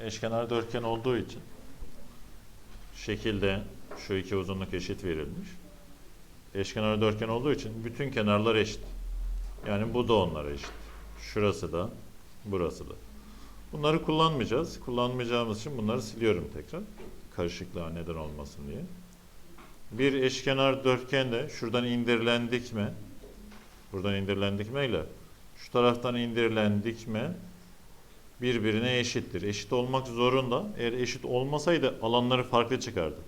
eşkenar dörtgen olduğu için şekilde şu iki uzunluk eşit verilmiş. Eşkenar dörtgen olduğu için bütün kenarlar eşit. Yani bu da onlara eşit. Şurası da, burası da. Bunları kullanmayacağız. Kullanmayacağımız için bunları siliyorum tekrar. Karışıklığa neden olmasın diye. Bir eşkenar dörtgende şuradan indirilen dikme, buradan indirilen dikmeyle şu taraftan indirilen dikme birbirine eşittir. Eşit olmak zorunda. Eğer eşit olmasaydı alanları farklı çıkardı.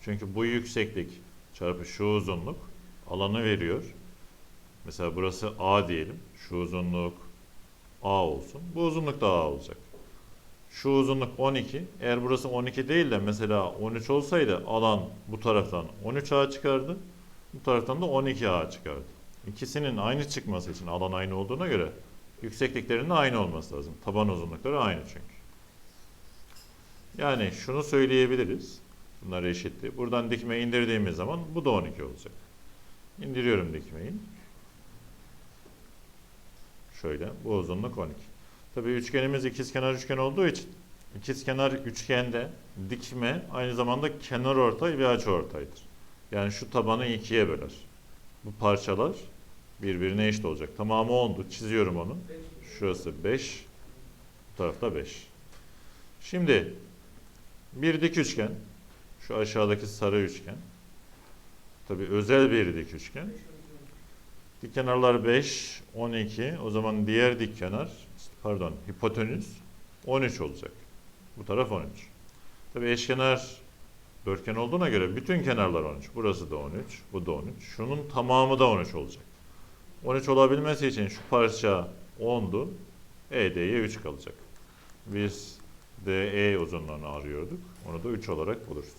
Çünkü bu yükseklik çarpı şu uzunluk alanı veriyor. Mesela burası A diyelim. Şu uzunluk A olsun. Bu uzunluk da A olacak. Şu uzunluk 12. Eğer burası 12 değil de mesela 13 olsaydı alan bu taraftan 13A çıkardı. Bu taraftan da 12A çıkardı. İkisinin aynı çıkması için alan aynı olduğuna göre yüksekliklerinin aynı olması lazım. Taban uzunlukları aynı çünkü. Yani şunu söyleyebiliriz. Bunlar eşitti. Buradan dikme indirdiğimiz zaman bu da 12 olacak. İndiriyorum dikmeyi. Şöyle bu uzunluk 12. Tabii üçgenimiz ikizkenar üçgen olduğu için ikizkenar üçgende dikme aynı zamanda kenar ortay ve açı ortaydır. Yani şu tabanı ikiye böler. Bu parçalar birbirine eşit olacak. Tamamı 10'du. Çiziyorum onu. Şurası 5. Bu tarafta 5. Şimdi bir dik üçgen. Şu aşağıdaki sarı üçgen. Tabii özel bir dik üçgen. Dik kenarlar 5, 12. O zaman diğer dik kenar, pardon, hipotenüs 13 olacak. Bu taraf 13. Tabii eşkenar dörtgen olduğuna göre bütün kenarlar 13. Burası da 13, bu da 13. Şunun tamamı da 13 olacak. 13 olabilmesi için şu parça 10'du. ED'ye 3 kalacak. Biz DE uzunluğunu arıyorduk. Onu da 3 olarak buluruz.